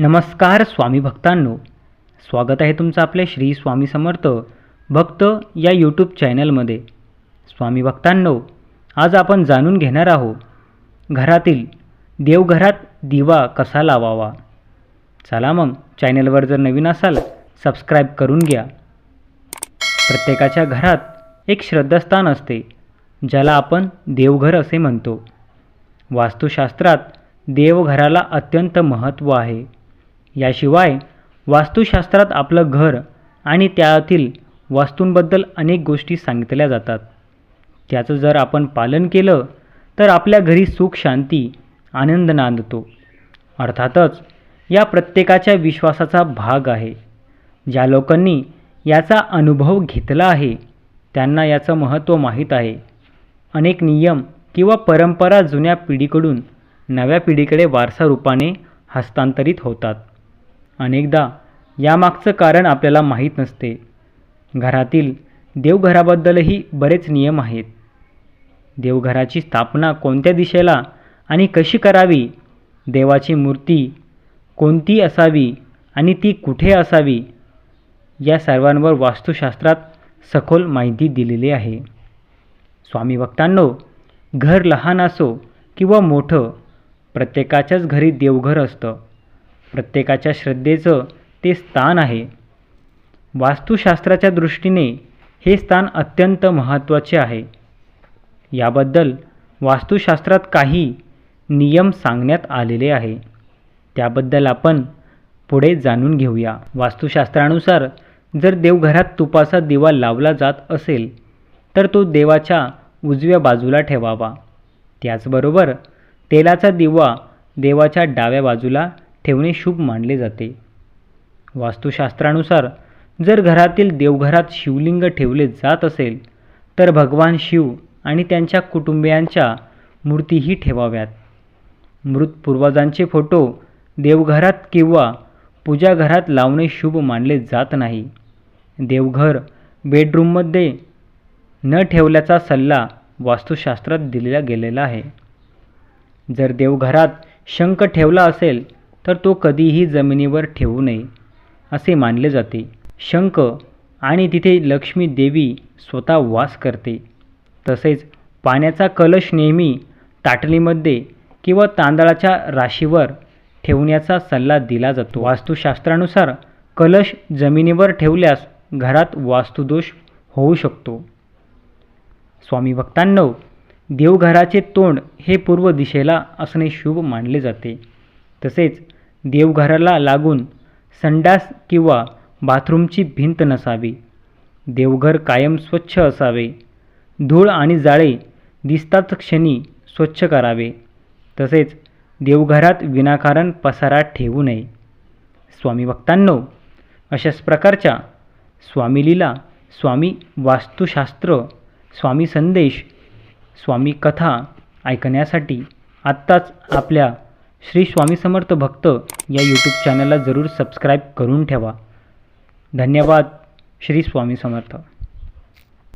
नमस्कार स्वामी भक्तांनो. स्वागत आहे तुमचं आपल्या श्री स्वामी समर्थ भक्त या यूट्यूब चॅनलमध्ये स्वामी भक्तांनो आज आपण जाणून घेणार आहोत घरातील देवघरात दिवा कसा लावावा? चला मग चॅनलवर जर नवीन असाल सबस्क्राईब करून घ्या. प्रत्येकाच्या घरात एक श्रद्धास्थान असते ज्याला आपण देवघर असे म्हणतो. वास्तुशास्त्रात देवघराला अत्यंत महत्त्व आहे. याशिवाय वास्तुशास्त्रात आपलं घर आणि त्यातील वास्तूंबद्दल अनेक गोष्टी सांगितल्या जातात. त्याचं जर आपण पालन केलं तर आपल्या घरी सुख शांती आनंद नांदतो. अर्थातच या प्रत्येकाच्या विश्वासाचा भाग आहे. ज्या लोकांनी याचा अनुभव घेतला आहे त्यांना याचं महत्त्व माहीत आहे. अनेक नियम किंवा परंपरा जुन्या पिढीकडून नव्या पिढीकडे वारसा रूपाने हस्तांतरित होतात. अनेकदा यामागचं कारण आपल्याला माहीत नसते. घरातील देवघराबद्दलही बरेच नियम आहेत. देवघराची स्थापना कोणत्या दिशेला आणि कशी करावी? देवाची मूर्ती कोणती असावी आणि ती कुठे असावी? या सर्वांवर वास्तुशास्त्रात सखोल माहिती दिलेली आहे. स्वामी भक्तांनो घर लहान असो किंवा मोठं प्रत्येकाच्याच घरी देवघर असतं. प्रत्येकाच्या श्रद्धेचं ते स्थान आहे. वास्तुशास्त्राच्या दृष्टीने हे स्थान अत्यंत महत्त्वाचे आहे. याबद्दल वास्तुशास्त्रात काही नियम सांगण्यात आलेले आहे. त्याबद्दल आपण पुढे जाणून घेऊया. वास्तुशास्त्रानुसार जर देवघरात तुपाचा दिवा लावला जात असेल तर तो देवाच्या उजव्या बाजूला ठेवावा. त्याचबरोबर तेलाचा दिवा देवाच्या डाव्या बाजूला ठेवणे शुभ मानले जाते. वास्तुशास्त्रानुसार जर घरातील देवघरात शिवलिंग ठेवले जात असेल तर भगवान शिव आणि त्यांच्या कुटुंबियांच्या मूर्तीही ठेवाव्यात. मृत पूर्वजांचे फोटो देवघरात किंवा पूजाघरात लावणे शुभ मानले जात नाही. देवघर बेडरूममध्ये न ठेवल्याचा सल्ला वास्तुशास्त्रात दिला गेलेला आहे. जर देवघरात शंख ठेवला असेल तर तो कधीही जमिनीवर ठेवू नये असे मानले जाते. शंख आणि तिथे लक्ष्मी देवी स्वतः वास करते. तसेच पाण्याचा कलश नेहमी ताटलीमध्ये किंवा तांदळाच्या राशीवर ठेवण्याचा सल्ला दिला जातो. वास्तुशास्त्रानुसार कलश जमिनीवर ठेवल्यास घरात वास्तुदोष होऊ शकतो. स्वामी भक्तांनो देवघराचे तोंड हे पूर्व दिशेला असणे शुभ मानले जाते. तसेच देवघराला लागून संडास किंवा बाथरूमची भिंत नसावी. देवघर कायम स्वच्छ असावे. धूळ आणि जाळे दिसताच क्षणी स्वच्छ करावे. तसेच देवघरात विनाकारण पसारा ठेवू नये. स्वामी भक्तांनो अशाच प्रकारच्या स्वामीलीला स्वामी वास्तुशास्त्र स्वामी संदेश स्वामी कथा ऐकण्यासाठी आत्ताच आपल्या श्री स्वामी समर्थ भक्त या यूट्यूब चॅनलला जरूर सबस्क्राईब करून ठेवा. धन्यवाद. श्री स्वामी समर्थ.